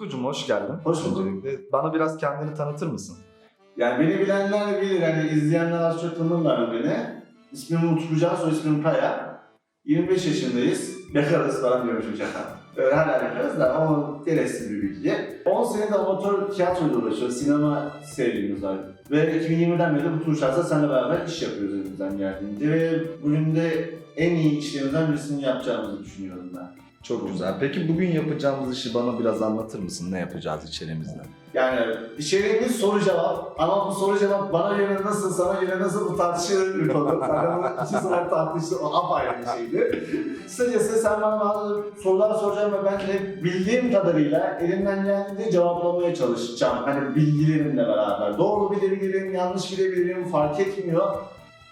Utkucuğum hoş geldin. Hoş bulduk. Öncelikle Bana biraz kendini tanıtır mısın? Yani beni bilenler bilir, yani izleyenler az çok tanırlar beni. İsmim Utku Can, soy ismim Kaya. 25 yaşındayız. Bekarız falan diyormuşum şaka. Öyle hala bekarız da o gereksiz bir bilgi. 10 senedir amatör tiyatroyla uğraşıyoruz. Sinema sevgimiz var. Ve 2020'den beri bu tür şahsa seninle beraber iş yapıyoruz elimizden geldiğince. Ve bugün de en iyi işlerimizden birisini yapacağımızı düşünüyorum ben. Çok güzel. Peki bugün yapacağımız işi bana biraz anlatır mısın? Ne yapacağız içerimizde? Yani içeriğimiz soru cevap ama bu soru cevap bana göre nasıl, sana göre nasıl bu tartışılır bir konu. Zaten bunu iki saat tartıştık, o apayrı bir şeydi. Kısacası sen bana bazı sorular soracağım ve ben de bildiğim kadarıyla elimden geldiğince cevaplamaya çalışacağım. Hani bilgilerimle beraber. Doğru bilebilirim, yanlış bilebilirim fark etmiyor.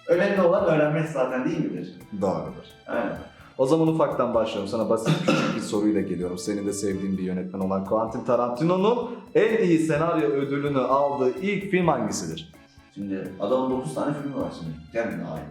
Önemli olan öğrenmek zaten değil midir? Doğrudur. Aynen. O zaman ufaktan başlıyorum. Sana basit küçük bir soruyla geliyorum. Senin de sevdiğin bir yönetmen olan Quentin Tarantino'nun en iyi senaryo ödülünü aldığı ilk film hangisidir? Şimdi adamın 9 tane filmi var şimdi. Kendine ait.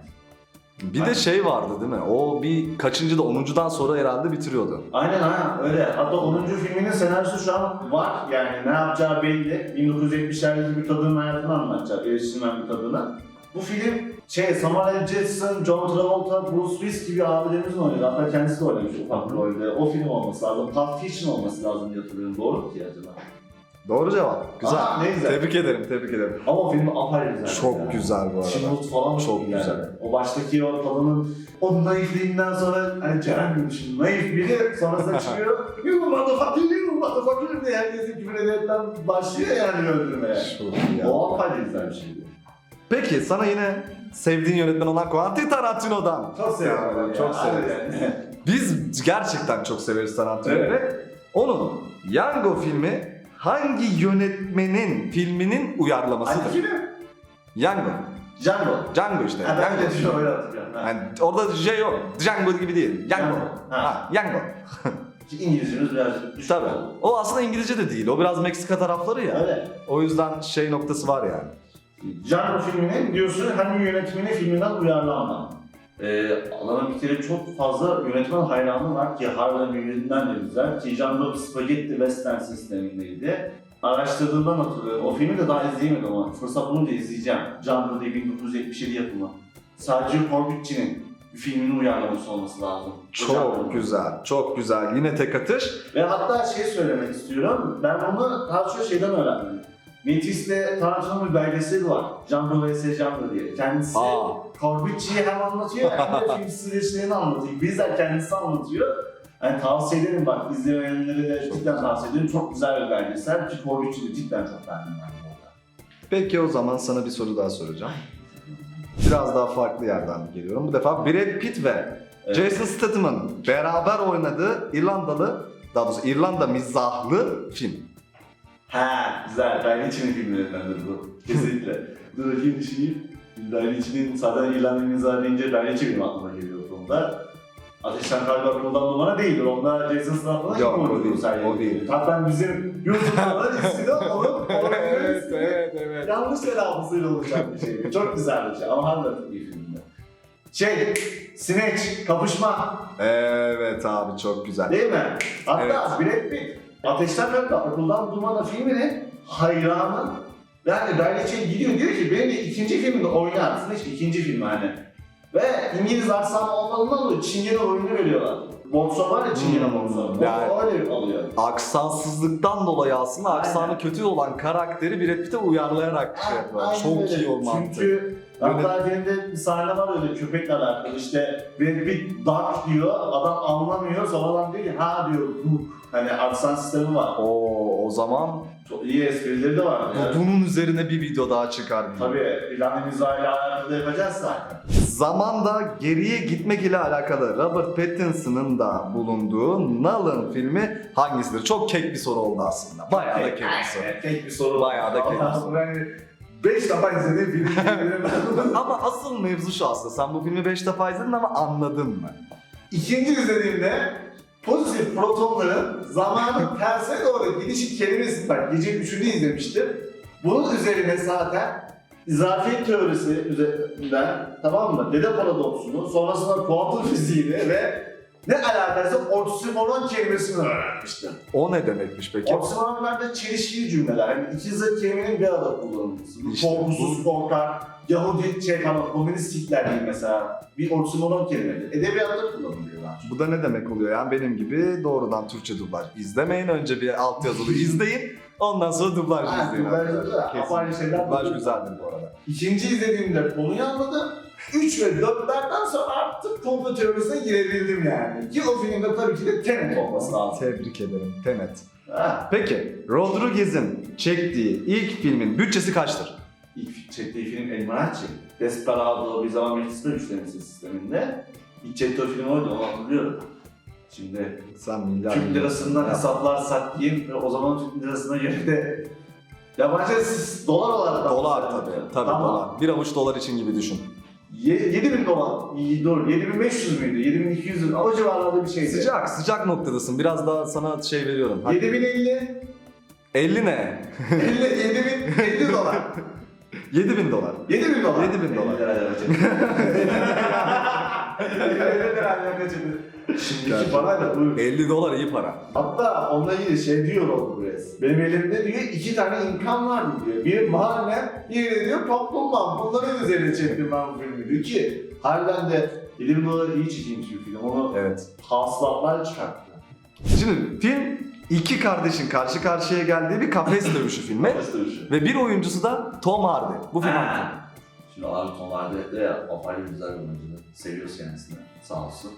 Bir de Aynen. şey vardı değil mi? O bir kaçıncı da 10'uncudan sonra herhalde bitiriyordu. Aynen aynen öyle. Hatta 10. filminin senaryosu şu an var. Yani ne yapacağı belli. 1970'lerdeki bir kadının hayatını anlatacak. Eleştirmen bir kadını. Bu film şey Samuel L. Jackson, John Travolta, Bruce Willis gibi abilerimizin oynadı. Hatta kendisi de oynamış ufak bir rolde. O film olması lazım. Pulp Fiction olması lazım diye hatırlıyorum. Doğru mu ki acaba? Doğru cevap. Güzel. Aa, ne güzel. Tebrik ederim, tebrik ederim. Ama o film apayrı güzel. Çok ya. güzel bu arada. Timurd falan Çok yani. güzel. O baştaki o kadının o naifliğinden sonra hani Ceren gibi düşün. Naif biri sonrasında çıkıyor. You motherfucker, you motherfucker diye herkesi küfür ederekten başlıyor yani öldürmeye. Çok iyi. O apayrı güzel bir şeydi. Peki sana yine sevdiğin yönetmen olan Quentin Tarantino'dan. Çok seviyorum. Çok. Yani. Biz gerçekten çok severiz Tarantino'yu Evet. ve onun Yango filmi hangi yönetmenin filminin uyarlamasıdır? Hangi film? Yango. Django. Django işte. Ha, ben Yango. de düşünüyorum öyle hatırlıyorum. Ha. Yani orada şey yok. Django gibi değil. Yango. Ha. Ha, Yango. İngilizcemiz birazcık düşük Tabii. O aslında İngilizce de değil. O biraz Meksika tarafları ya. Öyle. O yüzden şey noktası var yani. Django filminin diyorsun hangi yönetmenin filminden uyarlanma. Ee, Alanın bir kere çok fazla yönetmen hayranı var ki harbiden birbirinden de güzel. Ki Django spagetti western sistemindeydi. Araştırdığımdan hatırlıyorum. O filmi de daha izleyemedim ama fırsat bulunca izleyeceğim. Django diye 1977 yapımı. Sadece Corbucci'nin bir filminin uyarlaması olması lazım. Çok güzel. Çok güzel. Yine tek atış. Ve hatta şey söylemek istiyorum. Ben bunu daha çok şeyden öğrendim. Metis'le Tarantino'nun bir belgeseli var. Django vs. Django diye. Kendisi Aa. Corbucci'yi hem anlatıyor hem de film süreçlerini anlatıyor. Bizzat kendisi anlatıyor. Yani tavsiye ederim bak izlemeyenlere de cidden tavsiye ederim. Çok güzel bir belgesel ki Corbucci'yi de cidden çok beğendim ben bu arada. Peki o zaman sana bir soru daha soracağım. Biraz daha farklı yerden geliyorum. Bu defa Brad Pitt ve Evet. Jason Statham'ın beraber oynadığı İrlandalı, daha doğrusu İrlanda mizahlı film. Ha güzel. Ben içinin filmlerindendir bu. Kesinlikle. Dur bakayım düşüneyim. Ben içinin zaten İrlanda mizahı deyince ben içi benim aklıma geliyor bu konuda. Ateşten Kalbi Akıldan Numara değildir. Onda Jason Statham'la Yok, kim o değil, sen o değil. Hatta bizim YouTube'da da ismini alıp olabilir. evet. Yanlış telaffuzuyla olacak bir şey. Çok güzel bir şey ama harbiden iyi filmde. Şey, Snatch, kapışma Evet abi çok güzel. değil mi? Hatta Evet. Brad Pitt, Ateşten Kalbi Akıldan Dumana filminin hayranı. Yani Berliç'e gidiyor diyor ki benim de ikinci filmde oynar. Snatch ikinci filmi hani. Ve İngiliz aksanı olmadığından dolayı Çingene oyunu veriyorlar. Boxer var ya Çingene Hmm, boxer. yani- öyle alıyor. Aksansızlıktan dolayı aslında Aynen. aksanı kötü olan karakteri Brad Pitt'e uyarlayarak şey yapıyor. Aynen Çok iyi o mantık. Çünkü hatta filmde bir sahne var öyle köpekle alakalı işte Brad Pitt duck diyor adam anlamıyor sonradan diyor ki ha diyor bu hani aksan sistemi var. O o zaman iyi esprileri de var. Yani. bu- bunun üzerine bir video daha çıkar. Tabii ilan mizahıyla alakalı da yapacağız zaten. Zamanda geriye gitmek ile alakalı Robert Pattinson'ın da bulunduğu Nolan filmi hangisidir? Çok kek bir soru oldu aslında. Bayağı da kek bir soru. Tek bir soru. Bayağı da soru. Ben 5 defa izlediğim filmi Ama asıl mevzu şu aslında. Sen bu filmi 5 defa izledin ama anladın mı? İkinci izlediğimde pozitif protonların zamanın tersine doğru gidişi kelimesi bak gece üçünü izlemiştim. Bunun üzerine zaten izafiyet teorisi üzerinden tamam mı? Dede paradoksunu, sonrasında kuantum fiziğini ve Ne alakası oksimoron kelimesini öğrenmiştim. O ne demekmiş peki? Oksimoronlar da çelişkili cümleler. Yani iki zıt kelimenin bir arada kullanılması. İşte Korkusuz korkar, Yahudi şey pardon, komünist Hitler değil mesela. Bir oksimoron kelimedir. Edebiyatta kullanılıyor daha çok. Bu da ne demek oluyor yani benim gibi doğrudan Türkçe dublaj izlemeyin. Önce bir altyazılı izleyin. Ondan sonra dublaj Ha, izleyin. dublajda da Kesin. apayrı şeyler Dublaj güzeldir bu arada. İkinci izlediğimde konuyu anladım. 3 ve 4'lerden sonra artık komplo teorisine girebildim yani. Ki o filmde tabii ki de Tenet olması lazım. Tebrik ederim. Tenet. Ha. Peki Rodriguez'in çektiği ilk filmin bütçesi kaçtır? İlk çektiği film El Mariachi. Desperado bir zaman meclisinde üçlemesi sisteminde. İlk çektiği film oydu onu hatırlıyorum. Şimdi Sen milyar Türk lirasından hesaplarsak diyeyim o zaman Türk lirasına göre de yabancı dolar olarak Dolar tabii. Tabii Tamam. dolar. Bir avuç dolar için gibi düşün. Ye- 7000 dolar. İyi, Doğru. 7500 müydü? 7200 mü? O civarlarda bir şeydi. Sıcak sıcak noktadasın. Biraz daha sana şey veriyorum. Hadi. 7050 50 ne? 50 7000 50 dolar. 7000 dolar. 7000 dolar. 7000 dolar. 50 lirayla kaçırdı. 50 lirayla kaçırdı. Şimdiki parayla bu. 50 dolar iyi para. Hatta onunla ilgili şey diyor oldu burası. Benim elimde diyor iki tane imkan var diyor. Biri mahalle, biri de diyor toplumdan. Bunların üzerine çektim ben bu filmi diyor ki harbiden de 7000 dolar iyi çekilmiş bir film. Onu Evet. hasılatlar çıkarttı. Şimdi film iki kardeşin karşı karşıya geldiği bir kafes dövüşü filmi. Gösterişi. Ve bir oyuncusu da Tom Hardy. Bu film hakkında. Şimdi abi Tom Hardy de ya apayrı güzel bir oyuncu. Seviyoruz kendisini. Sağ olsun.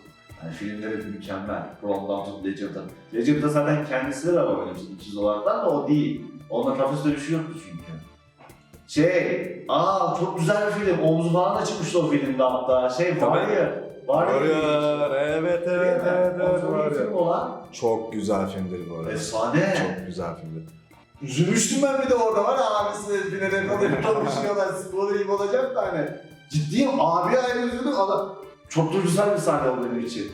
Yani filmleri mükemmel. From'dan tut Legend'a. Legend'da zaten kendisi de var oynamış ikiz olaraktan da o değil. Onunla kafeste bir şey yoktu çünkü. Şey, aa çok güzel bir film. Omzu falan da çıkmıştı o filmde hatta. Şey var ya. Var ya. Evet evet evet evet çok iyi film olan. Çok güzel filmdir bu arada. Efsane. Çok güzel filmdir. Üzülmüştüm ben bir de orada var ya abisi finale kadar konuşuyorlar spoiler gibi olacak da hani. Ciddiyim abi ayrı üzüldüm adam. Çok güzel bir sahne oldu benim için.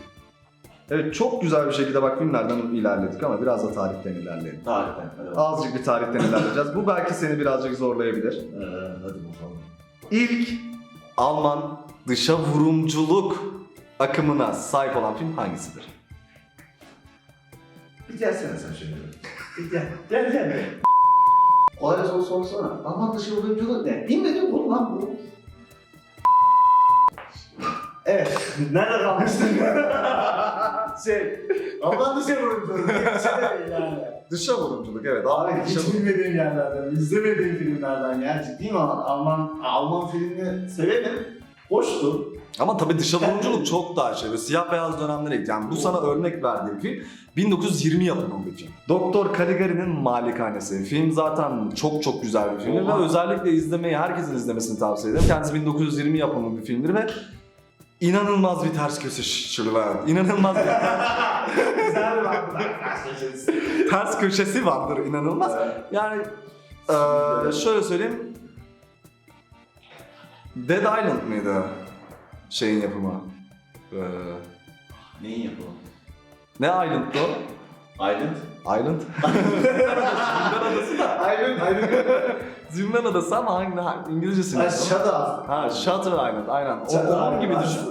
Evet çok güzel bir şekilde bak filmlerden ilerledik ama biraz da tarihten ilerleyelim. Tarihten. Bakalım. Azıcık bir tarihten ilerleyeceğiz. Bu belki seni birazcık zorlayabilir. Ee, hadi bakalım. İlk Alman dışa vurumculuk akımına sahip olan film hangisidir? Bir gelsene sen şöyle. Gel. Gel gel. Kolay soru sorsana. Alman dışı oyunculuk ne? Bilmedim bu lan bu. Evet. Nerede kalmıştın? şey. Alman dışı oyunculuk. Geçsene yani. Dışa vurumculuk evet. Abi dışa hiç bilmediğim yerlerden, izlemediğim filmlerden ya. Ciddiyim ama Alman, Alman filmini severim. Hoştu. Ama tabii dışa vurumculuk çok daha şey. Böyle siyah beyaz dönemlere gitti. Yani bu sana örnek verdiğim film 1920 yapımı bir film. Doktor Caligari'nin Malikanesi. Film zaten çok çok güzel bir filmdir ve özellikle izlemeyi herkesin izlemesini tavsiye ederim. Kendisi 1920 yapımı bir filmdir ve inanılmaz bir ters köşe şırlar. İnanılmaz bir Güzel bir bakımdan. ters köşesi vardır inanılmaz. Yani eee, şöyle söyleyeyim. Dead Island mıydı şeyin yapımı? Eee, Neyin yapalım? ne Island'dı o? Aydın. Island? Zindan adası da. Aydın, Aydın. Zindan adası ama hangi, hangi İngilizcesi Ha, ne? Shut Ha Shutter Island aynen. O, onun gibi düşün.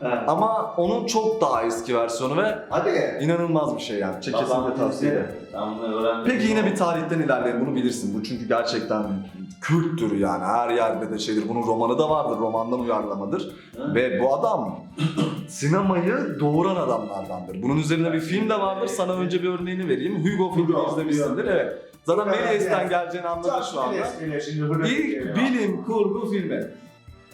Ha. Ama onun çok daha eski versiyonu ve Hadi. inanılmaz bir şey yani. Çek kesinlikle tavsiye ederim. Ben bunu öğrendim. Peki yine bir tarihten ilerleyelim. Bunu bilirsin. Bu çünkü gerçekten kültür yani. Her yerde de şeydir. Bunun romanı da vardır. Romandan uyarlamadır. Ha? Ve bu adam sinemayı doğuran adamlardandır. Bunun üzerine bir film de vardır. Sana önce bir örneğini vereyim. Hugo filmini izlemişsindir. Evet. Zaten yes. geleceğini anladın şu anda. İlk bilim kurgu filmi.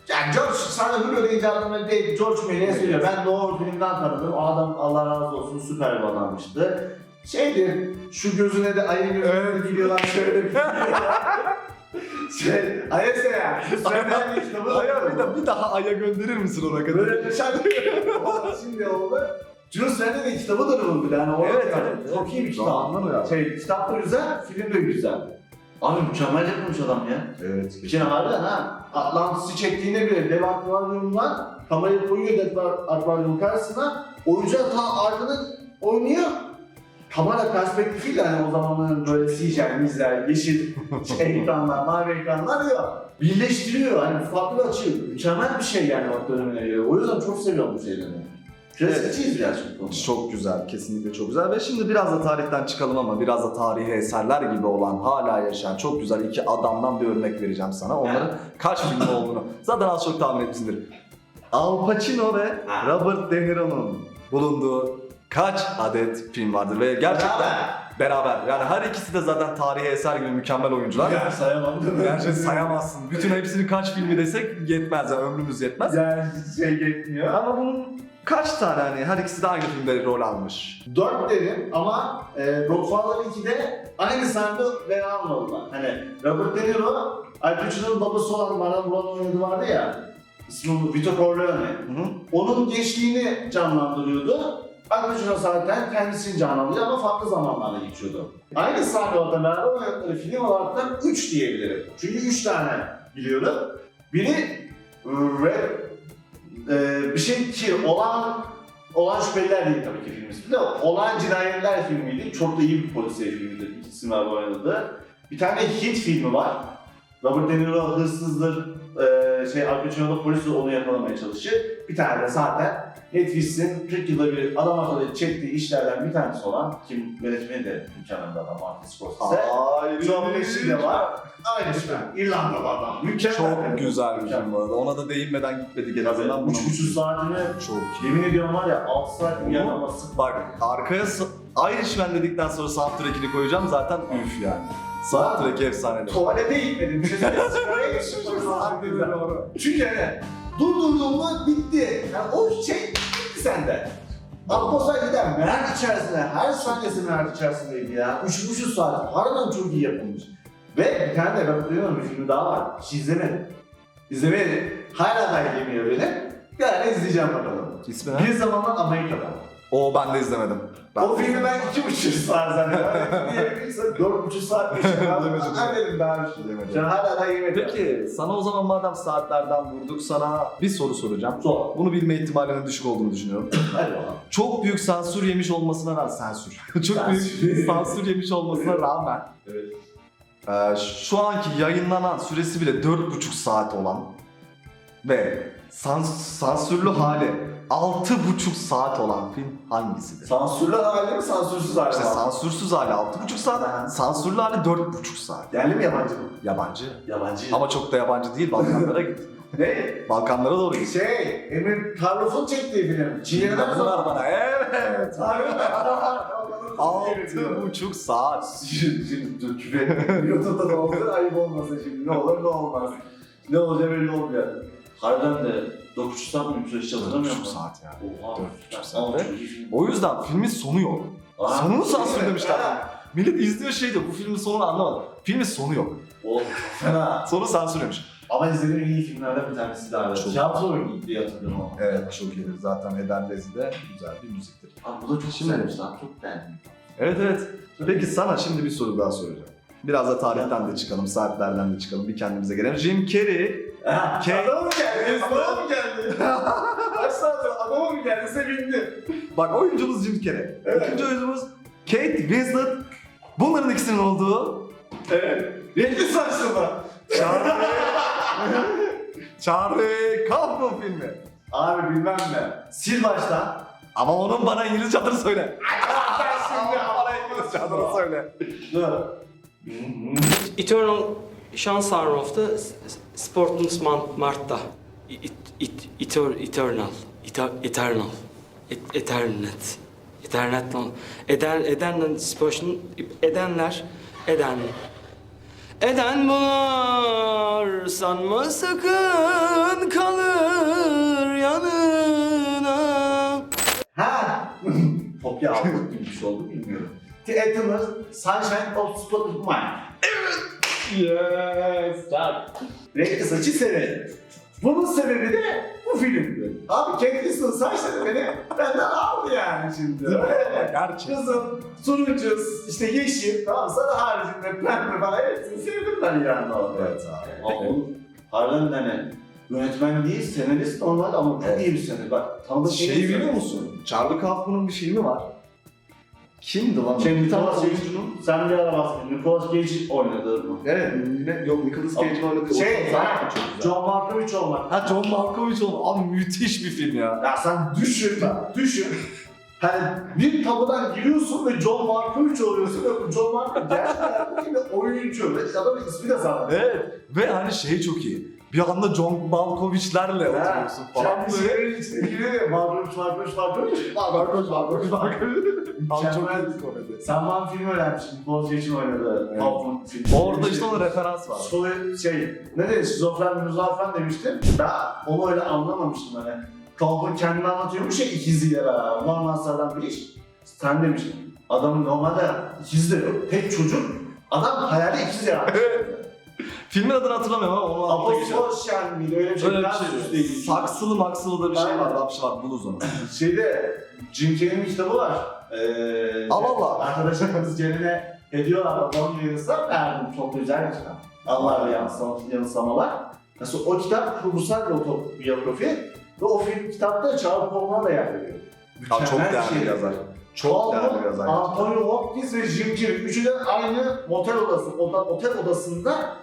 Yani George, sana deyince aklıma değil, George Méliès geliyor. Ben de o filmden tanıdım. O adam Allah razı olsun süper bir adammıştı. Şeydir, şu gözüne de ayın gözüne Evet. gidiyorlar şöyle bir şey, Ayese ya, şu Svendel'in kitabı da Aya bir, de, bir daha Ay'a gönderir misin ona kadar? Böyle dışarı şimdi oldu. Jules Verne'in kitabıdır bu bir yani. O Evet, yani. evet, Çok evet. iyi bir kitap. Uyarlı. Şey, kitap da güzel, film de güzel. Abi mükemmel yapmış adam ya. Evet. Bir kere harbiden ha. Atlantis'i çektiğinde bile dev akvaryumdan kamerayı koyuyor dev akvaryumun karşısına. Oyuncu ta ardını oynuyor. Kamera perspektifiyle hani o zamanların böyle CGI, mizler, yeşil şey, ekranlar, mavi ekranlar ya birleştiriyor. Hani farklı açıyor. Mükemmel bir şey yani o dönemine göre. O yüzden çok seviyorum bu şeyleri. Klasikçiyiz birazcık bu konuda. Çok güzel, kesinlikle çok güzel. Ve şimdi biraz da tarihten çıkalım ama biraz da tarihi eserler gibi olan, hala yaşayan çok güzel iki adamdan bir örnek vereceğim sana. Onların kaç film olduğunu zaten az çok tahmin etmişsindir. Al Pacino ve. Robert De Niro'nun bulunduğu kaç adet film vardır ve gerçekten beraber. Yani her ikisi de zaten tarihi eser gibi mükemmel oyuncular. Ya sayamam değil mi? Gerçi sayamazsın. Bütün hepsini kaç filmi desek yetmez yani ömrümüz yetmez. Yani şey yetmiyor. Ama bunun kaç tane hani her ikisi de aynı filmde rol almış. Dört derim ama e, Godfather 2'de aynı sahnede beraber almadılar. Hani Robert De Niro, Al Pacino'nun babası olan Marlon Brando oynadı vardı ya. İsmi Vito Corleone. Hı hı. Onun gençliğini canlandırıyordu. Pacino zaten kendisini canlandırıyor ama farklı zamanlarda geçiyordu. Aynı sahne orada beraber oynadıkları film olarak da 3 diyebilirim. Çünkü 3 tane biliyorum. Biri Red, e, bir şey ki olan olan şüpheliler değil tabii ki film ismi de olan cinayetler filmiydi. Çok da iyi bir polisiye filmidir. İkisi var oynadı. Bir tane Hit filmi var. Robert De Niro hırsızdır. Ee, şey Al Pacino da polis onu yakalamaya çalışır. Bir tane de zaten Netflix'in 40 yılda bir adam akıllı çektiği işlerden bir tanesi olan kim yönetmeni de mükemmel adam Martin Scorsese. John Pesci de var. Aynı şey. İrlandalı adam. Mükemmel. Çok güzel bir film bu arada. Ona da değinmeden gitmedik en azından. Tabii. Üç buçuk saatini Çok iyi. yemin ediyorum var ya 6 saat yanılması. Bak arkaya Irishman dedikten sonra soundtrack'ini koyacağım zaten üf yani. Soundtrack efsanedir. Tuvalete gitmedim. Sigaraya geçtim. Çünkü hani durdurdun mu bitti. Yani o şey bitti sende. Atmosfer gider. Merak içerisinde. Her saniyesi merak içerisindeydi ya. Üç buçuk saat. Harbiden çok iyi yapılmış. Ve bir tane de ben biliyorum bir film daha var. Hiç izlemedim. İzlemedim. Hala da izlemiyor beni. Yani izleyeceğim bakalım. İsmi ne? Bir zamanlar Amerika'da. O ben de izlemedim. Ben o filmi ben iki buçuk saat zannediyorum. Diğeri dört buçuk saat geçiyor. Yemedim. Ben dedim daha bir şey. Yemedim. An hala da yemedim. Peki sana o zaman madem saatlerden vurduk sana bir soru soracağım. Sor. Bunu bilme ihtimalinin düşük olduğunu düşünüyorum. Hadi bakalım. Çok büyük sansür yemiş olmasına rağmen sansür. Çok büyük sansür yemiş olmasına rağmen Evet. Ee, şu anki yayınlanan süresi bile 4,5 saat olan ve sans- sansürlü hali 6,5 saat olan film hangisidir? Sansürlü hali mi sansürsüz hali İşte mi? sansürsüz hali 6,5 saat, sansürlü hali 4,5 saat. Yerli mi yabancı mı? Yabancı. Yabancı. Ama çok da yabancı değil, Balkanlara git. ne? Balkanlara doğru git. Şey, Emir Karlof'un çektiği film. Çiğne'den Bunlar bana, evet. Altı buçuk saat. Şimdi küfür. YouTube'da da olsa ayıp olmasın şimdi. Ne olur ne olmaz. Ne olacağı belli olmuyor. Harbiden de 9 saat mi bir süreç çalışamıyor 4,5 mu? saat yani. Oha. Dört buçuk Ama saatte. çok iyi film. O yüzden filmin sonu yok. Aa, Sonunu sansürlemişler. Ha. Millet izliyor şey diyor, bu filmin sonunu anlamadı. Filmin sonu yok. Oğlum fena. Sonu sansürlemiş. Ama izlediğim en iyi filmlerden bir tanesi daha. Çok. Tiyatro diye hatırlıyorum ama. Evet çok iyidir. Zaten Eder Lezi de güzel bir müziktir. Abi bu da çok Şimdi- güzelmiş lan. Çok beğendim. Evet evet. Peki sana şimdi bir soru daha soracağım. Biraz da tarihten de çıkalım, saatlerden de çıkalım, bir kendimize gelelim. Jim Carrey, Ha, Ke- Adamı mı geldi? Adamı mı geldi? Kaç saat sonra mı geldi? Sevindim. bak oyuncumuz Jim Carrey. Evet. İkinci oyuncumuz Kate Winslet. Bunların ikisinin olduğu Evet. Renkli saçlı mı? Charlie, Charlie Kaufman filmi. Abi bilmem mi? Sil baştan. Ama onun bana İngilizce adını söyle. Ben şimdi bana İngilizce adını söyle. Dur. Eternal Şansarof'ta Sportens Mart'ta. It, it, Eter- Eternal. Eter- Eternal. Et- Ethernet. Ethernet lan. Eden Eden Sport'un Edenler. Eden. Eden bular sanma sakın kalır yanına. Ha! Kopya aldık. Gibi bir şey oldu bilmiyorum. The Eternal Sunshine of Spotless Mind. Yes. Renkli saçı severim. Bunun sebebi de bu filmdi. Abi Winslet saçları beni benden aldı yani şimdi. Gerçekten. Kızım, turuncu, işte yeşil, tamam sana haricinde pembe falan hepsini sevdim ben yani orada. Evet abi. Ama oğlum harbiden hani yönetmen değil, senarist normal ama çok Evet. iyi bir senarist. Bak tanıdığım en iyi Şey biliyor musun? Charlie Kaufman'ın bir filmi var. Kimdi lan? Tane Nicolas Cage, oyuncunun. sen bir ara bahsettin. Nicolas Cage oynadı mı? Evet, yine yok Nicolas Cage'in oynadığı Şey, zaten ha. John Malkovich olmak. Ha John Malkovich oldu. Abi müthiş bir film ya. Ya sen düşün bak, düşün. Hani bir kapıdan giriyorsun ve John Malkovich oluyorsun ve John Malkovich gerçekten bir oyuncu ve adamın ismi de sana. Evet. Ve hani şey çok iyi. Bir anda John Malkovich'lerle oturuyorsun falan böyle. giriyor. Malkovich, Malkovich, Malkovich. Malkovich, Malkovich, Malkovich. Abi çok Mükemmel. iyi komedi. Sen bana film öğrenmiştin. Nicolas Cage'in oynadığı. Evet. Filmi. Orada işte ona referans var. Sonra şey, ne dedi? Şizofren, müzafren demiştim. Ben onu öyle anlamamıştım hani. Tolkien kendini anlatıyormuş ya ikiziyle beraber. Normal sıradan bir iş. Sen demiştin. Adamın normalde ikizi de yok. Tek çocuk. Adam hayali ikiz ya. Filmin adını hatırlamıyorum ama onu altta geçiyor. Apostoşyan mıydı? Öyle bir şey. Öyle bir şey. Saksılı maksılı da bir şey var. Şey var. Buluruz onu. Şeyde Jim Carrey'in kitabı var. Ee, Allah Allah. Arkadaşım kız Ceren'e hediyorlar da onun yanısına verdim. Çok güzel bir kitap. Allah ve yansıma- yanılsamalar. Mesela o kitap kurgusal bir otobiyografi ve o film kitapta Çağrı Kolman da yer veriyor. Abi çok Mükemmel bir değerli şey. bir yazar. Çok değerli yazar. Antonio Hopkins ve Jim Carrey. Üçü de aynı motel odası, oda, otel odasında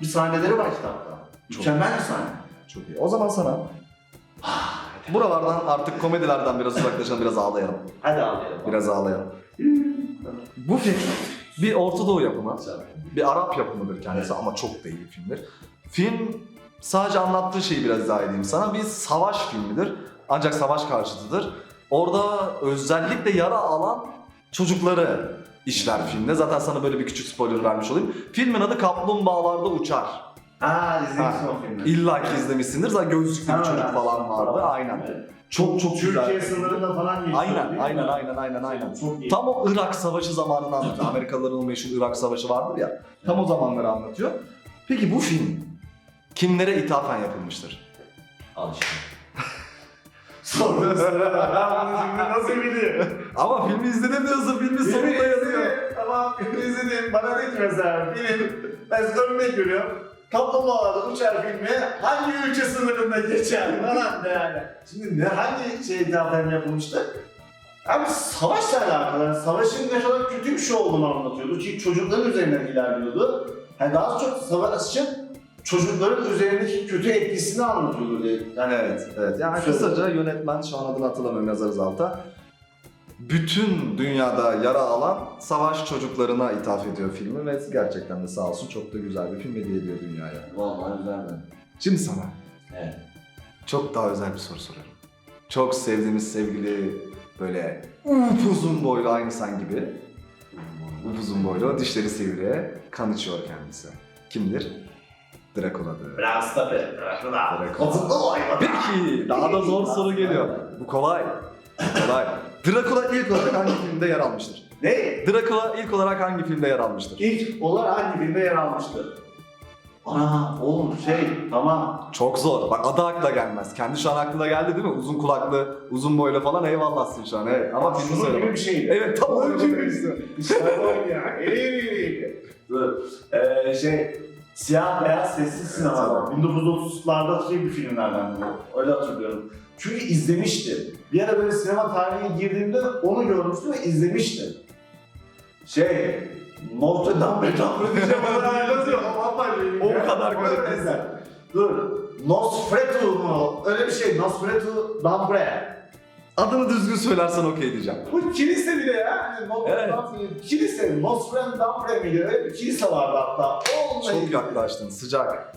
bir sahneleri var kitapta. Çok. Mükemmel bir sahne. Çok iyi. O zaman sana buralardan artık komedilerden biraz uzaklaşalım, biraz ağlayalım. Hadi ağlayalım. Biraz ağlayalım. Bu film bir Orta Doğu yapımı. Bir Arap yapımıdır kendisi ama çok da iyi bir filmdir. Film sadece anlattığı şeyi biraz izah edeyim sana. Bir savaş filmidir. Ancak savaş karşıtıdır. Orada özellikle yara alan çocukları işler filmde. Zaten sana böyle bir küçük spoiler vermiş olayım. Filmin adı Kaplumbağalarda Uçar. Aa izlemişsin Ha. o filmi. İlla ki izlemişsindir. Zaten gözlüklü bir Ha, çocuk falan vardı. Aynen. Çok çok Türkiye güzel. sınırında falan geçiyor. Aynen, değil mi? aynen, aynen, aynen, aynen. Çok iyi. Tam o Irak Savaşı zamanını anlatıyor. Amerikalıların o meşhur Irak Savaşı vardır ya. Tam o zamanları anlatıyor. Peki bu film kimlere ithafen yapılmıştır? Al işte. Bunu şimdi nasıl bileyim? Ama filmi izledim diyorsun, filmin sonunda yazıyor. Tamam filmi izledim. Bana ne ki mesela film. Ben size örnek veriyorum. Kaplumbağalarda uçar filmi hangi ülke sınırında geçer falan da yani. Şimdi ne hangi şey ithafen yapılmıştı? Abi savaşla alakalı. Yani savaşın ne kadar kötü bir şey olduğunu anlatıyordu. Çünkü çocukların üzerinden ilerliyordu. Yani daha çok savaşın çocukların üzerindeki kötü etkisini anlatıyordu diye. Yani Evet, evet. Yani Şöyle- kısaca yönetmen, şu an adını hatırlamıyorum yazarız alta. Bütün dünyada yara alan savaş çocuklarına ithaf ediyor filmi ve gerçekten de sağ olsun çok da güzel bir film hediye ediyor dünyaya. Vallahi güzeldi. Şimdi sana Evet. çok daha özel bir soru sorarım. Çok sevdiğimiz sevgili böyle upuzun boylu aynı sen gibi. Upuzun boylu, dişleri sivri, kan içiyor kendisi. Kimdir? Dracula'dır. Biraz tabii. Otuzlu hayvan. Peki, daha da zor soru geliyor. Bu kolay. Kolay. Dracula ilk olarak hangi filmde yer almıştır? Ne? Dracula ilk olarak hangi filmde yer almıştır? İlk olarak hangi filmde yer almıştı? Ana oğlum şey tamam. Çok zor. Bak adı akla gelmez. Kendi şu an aklına geldi değil mi? Uzun kulaklı, uzun boylu falan eyvallahsın şu an. Evet. Ama filmi söyle. gibi bak. bir şey. Evet tam Onun onu gibi. İşte bu ya. Eee. Dur. Ee, şey siyah beyaz sessiz sinema. 1930'larda şey bir filmlerden bu. Öyle hatırlıyorum. Çünkü izlemiştim. Bir ara böyle sinema tarihine girdiğimde onu görmüştüm ve izlemiştim. Şey, Notre Dame, Notre diyeceğim ama yazıyor. O kadar garip. Dur. Nosferatu mu? Öyle bir şey. Nosferatu Dambre. Adını düzgün söylersen okey diyeceğim. Bu kilise bile ya. Hani Notre Evet. Dame, kilise. Nosferatu Dambre miydi? Öyle bir kilise vardı hatta. Onunla Çok yaklaştın. Sıcak.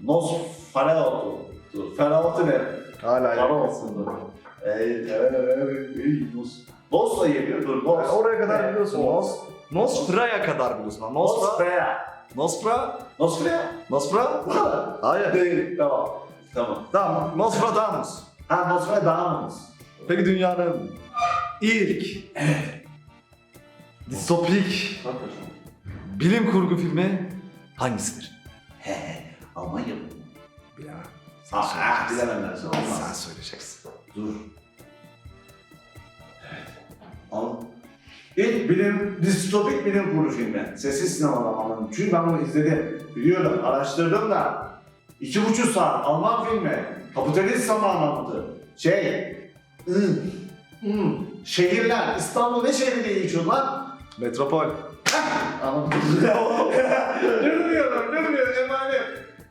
Nosferatu. Dur. Ferahatu ne? Hala Ferahatu. Ey, Nos. Nos'la geliyor. Dur. Nos. Oraya kadar biliyorsun. Nos. Nosfra'ya kadar biliyorsun. Nosfra. Nosfera. Nosfra. Nosfera. Nosfra. Bu kadar. Hayır. Değil. Tamam. Tamam. Tamam. Nosfradamus. Ha Nosfera Damus. Peki dünyanın ilk distopik bilim kurgu filmi hangisidir? He. Almanya mı? Bilemem. Ah, bilemem ben sana. Sen Olmaz. söyleyeceksin. Dur. Al. İlk bilim, distopik bilim kurgu filmi. Sessiz sinemadan anladım. Çünkü ben bunu izledim. Biliyorum, araştırdım da. İki buçuk saat Alman filmi. Kapitalist zamanı anlattı. Şey, ım, ım, Şehirler. İstanbul ne şehri diye geçiyor lan? Metropol. Anam. Durmuyorum, durmuyorum emanet.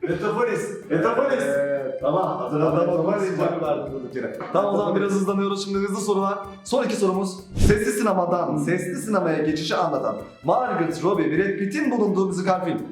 Metropolis. Metropolis. Evet. Tamam, hatırladım. Metropolis diyeceğim. Tamam o zaman biraz hızlanıyoruz. Şimdi hızlı sorular. Son iki sorumuz. Sesli sinemadan sesli sinemaya geçişi anlatan Margaret Robbie, Brad Pitt'in bulunduğu müzikal film.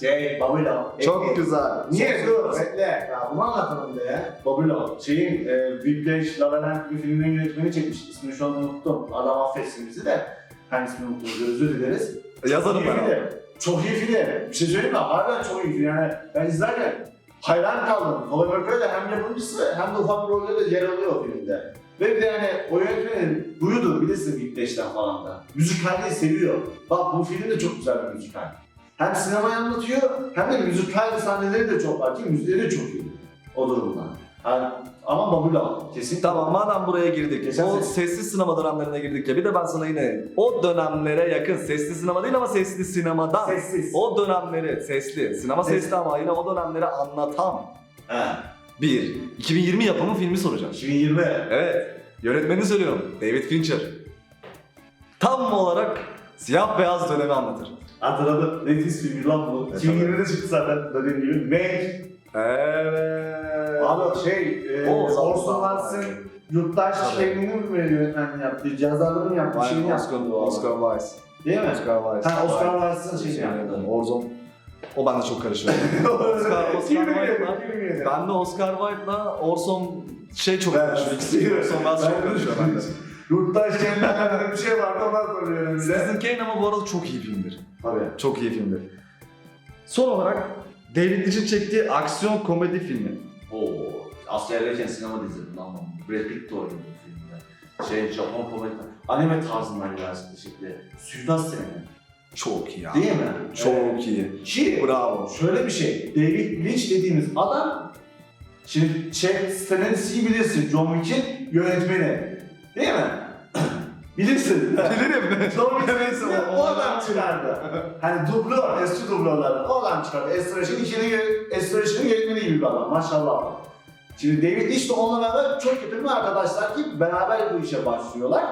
Şey, Babylon. Çok Eski. güzel. Niye? Dur, bekle. Ya bunu anlatalım ya. Babylon. Şeyin, e, Whiplash, La La Land gibi filmlerin yönetmeni çekmiş. İsmini şu an unuttum. Adam affetsin bizi de. Hani ismini unuttum, özür dileriz. Yazarım Çok iyi ben. film. Çok iyi film. Bir şey söyleyeyim mi? Harbiden çok iyi film. Yani ben izlerken hayran kaldım. Colin McRae de hem yapımcısı hem de ufak bir rolde de yer alıyor o filmde. Ve bir de yani o yönetmenin buyudur bilirsin Whiplash'ten falan da. Müzikalliği seviyor. Bak bu film de çok güzel bir müzikal. Hem sinemayı anlatıyor hem de müzikal sahneleri de çok var ki müzikleri de çok iyi o durumda. Yani, ama Babylon kesinlikle. Tamam madem buraya girdik, Geçen o sene- sesli sinema dönemlerine girdik ya bir de ben sana yine o dönemlere yakın sesli sinema değil ama sesli sinemadan Sessiz. o dönemleri sesli, sinema Sesli. sesli ama yine o dönemleri anlatan He. bir 2020 yapımı filmi soracağım. 2020. Evet, yönetmeni söylüyorum. David Fincher. Tam olarak siyah beyaz dönemi anlatır. Hatırladım. Nefis film lan bu. Evet, 2020'de çıktı zaten dediğim gibi. Meg. Evet. Abi şey, e, O Orson Welles'in Yurttaş Tabii. şeyinin mi yönetmenliğini yaptı, yazarlığını yaptı, Aynen, şeyini Oscar, yaptı. Oscar Wilde. Değil mi? Oscar Wilde. Ha, Oscar Welles'in şeyini Şey, yaptı. Orzon. O bende çok karışıyor. Oscar, Oscar Wilde'la. Ben de Oscar Wilde'la Orson şey çok karışıyor. İkisi Orson Welles çok karışıyor bende. Yurttaş şeyinden bir şey vardı ondan soruyorum bir de. Citizen Kane ama bu arada çok iyi filmdir. Tabii. Çok iyi filmdir. Son olarak David Lynch'in çektiği aksiyon komedi filmi. Oo, askerdeyken sinema izledim lan. Brad Pitt de bu filmde. Şey, Japon komedi, anime tarzından birazcık şekli. Suikast sinema. Çok iyi ya. Değil mi? Çok Evet. iyi. Ki Bravo. şöyle bir şey, David Lynch dediğimiz adam, şimdi Chad Stahelski'yi bilirsin, John Wick'in yönetmeni. Değil mi? Bilirsin. Bilirim. John Wick'in o, o adam çıkardı. Hani dublör, eski dublörlerden o adam çıkardı. Estoraj'ın ikili, Estoraj'ın yönetmeni gibi bir adam maşallah. Şimdi David Lynch de onunla beraber çok yakın arkadaşlar ki beraber bu işe başlıyorlar.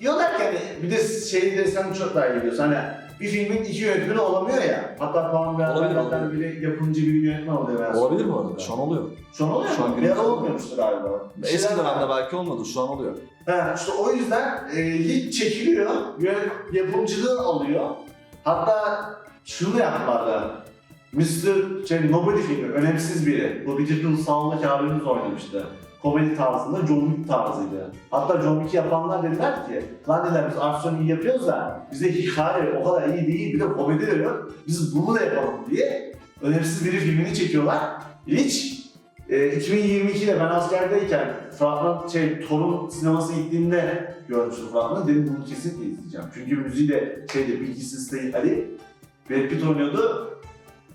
Diyorlar ki hani bir de şey de sen çok daha iyi biliyorsun hani bir filmin iki yönetmeni olamıyor ya. Hatta Puan Olabilir, olabilir. biri yapımcı bir yönetmen oluyor. veya Olabilir sonra. arada. Şu an oluyor. Şu an oluyor Şu an mu? Bir günümüzde ara olmuyormuştu galiba. Bir Eski şeyler var. dönemde belki olmadı. Şu an oluyor. He, işte o yüzden e, hiç çekiliyor, yönet, yapımcılığı alıyor. Hatta şunu yaptılar Mr. Şey, Nobody filmi, önemsiz biri. Bu Digital Sound'daki abimiz oynamıştı. Komedi tarzında John Wick tarzıydı. Hatta John Wick'i yapanlar dediler ki, lan dediler biz aksiyon iyi yapıyoruz da bize hikaye o kadar iyi değil, bir de komedi de yok. Biz bunu da yapalım diye önemsiz biri filmini çekiyorlar. Hiç e, 2022'de ben askerdeyken fragman şey Torun sineması gittiğimde görmüştüm fragmanı. Dedim bunu kesinlikle izleyeceğim. Çünkü müziği de şeyde bilgisiz değil Ali. Brad Pitt oynuyordu.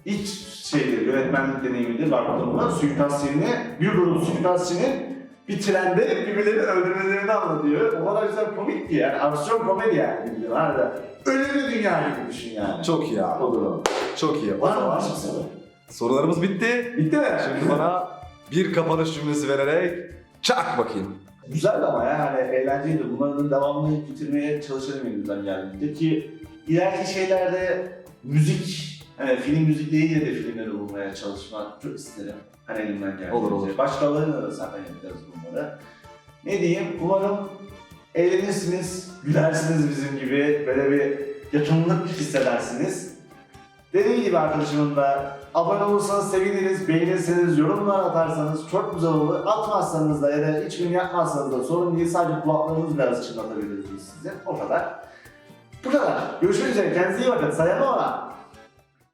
İlk şeydi yönetmenlik deneyimiydi var bu durumda. Suikastçini, bir grup suikastçinin bir trende birbirlerini öldürmelerini anlatıyor. O kadar güzel komik ki yani aksiyon komedi yani. bildiğin, Harbiden. Ölümlü dünya gibi düşün yani. Çok iyi abi. O durum. Çok iyi. O Var mı zaman başka soru? sorularımız bitti. Bitti mi? Şimdi bana bir kapanış cümlesi vererek çak bakayım. Güzeldi ama ya hani eğlenceliydi. Bunların devamını getirmeye çalışalım elimizden geldiğince ki ileriki şeylerde müzik, hani film müzikleriyle de filmleri bulmaya çalışmak çok isterim. Hani elimden geldiğince. Olur, olur. Başkalarıyla da yapacağız bunları. Ne diyeyim? Umarım eğlenirsiniz, gülersiniz bizim gibi. Böyle bir yakınlık hissedersiniz. Dediğim gibi arkadaşımın da abone olursanız seviniriz, beğenirseniz, yorumlar atarsanız çok güzel olur. Atmazsanız da ya da hiç gün yapmazsanız da sorun değil. Sadece kulaklarınız biraz çınlatabiliriz biz size. O kadar. Bu kadar. Görüşmek üzere. Kendinize iyi bakın. Sayama ona.